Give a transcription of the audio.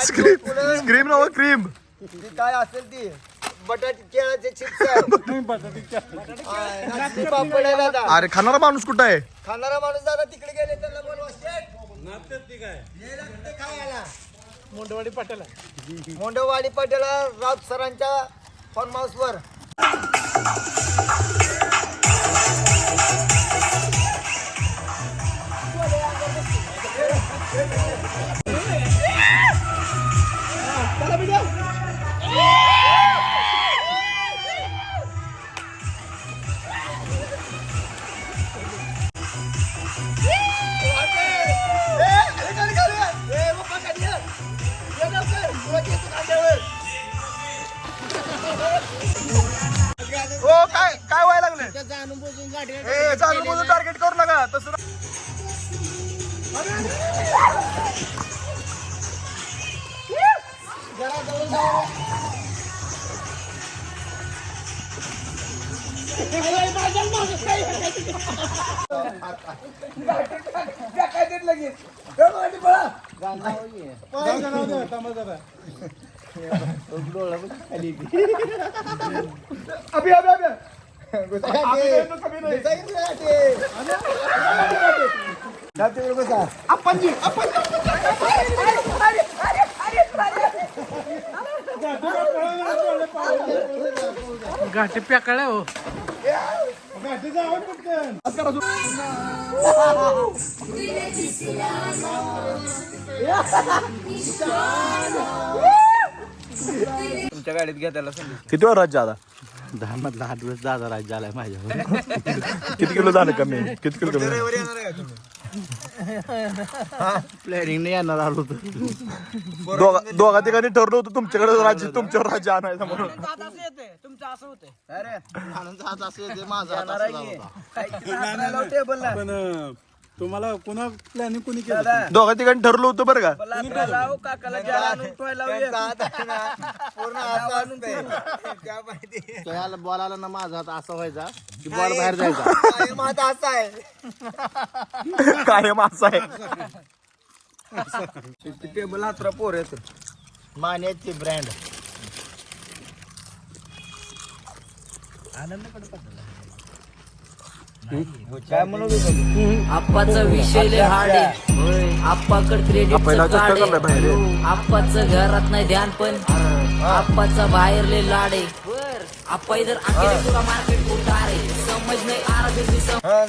Scream scream नव cream ती काय असेल ती? बटाटे केळाचे चिप्स अरे खाणारा माणूस कुठं आहे? खाणारा माणूस दादा तिकडे गेले त्याला बोलवा शेट ये लागते खायला. मुंडवाडी पाटील मोंडवाडी पाटीला राऊत सरांच्या फार्म हाऊस वर. जाणून बुजून गाडी ए जाणून बुजून टार्गेट करू नका. तसं अभि अभि अभि. घाटी पेकाळ्या हो. तुमच्या गाडीत घ्या त्याला किती वर राज्य आता? दहा मधला आठ दिवस दादा राज्य आलाय माझ्यावर. किती किलो झालं कमी? किती किलो कमी? रविवारी येणार आहे का तुम्ही? प्लॅनिंग नाही येणार आलो तर दोघा दोघा ठिकाणी ठरलं होतं तुमच्याकडे राज्य तुमच्यावर राज्य आणायचं म्हणून. तुमचं असं होतंय. अरे आनंद हात असं येते माझा हात असं तुम्हाला पुन्हा प्लॅनिंग कोणी केलं दोघा ठिकाणी ठरलं होतं बरं का? लाव काकाला ज्याला आणून ठेवायला लावूया. पूर्ण असं असतंय. त्या माहिती त्याला बॉल आला ना माझा हात असा व्हायचा की बॉल बाहेर जायचा. कायम हात असा आहे. काय मासा आहे. टेबल हातरा पोर येत मान्याची ब्रँड काय म्हणत होतो आप्पाचा विषय लय हार्ड आहे. आप्पाकड क्रेडिट पहिला बाहेर. आप्पाचं घरात नाही ध्यान पण आप्पाचा बाहेर लय लाड आहे. आप्पा इधर आके तुला मार्केट उतार आहे? समज नाही आरा हा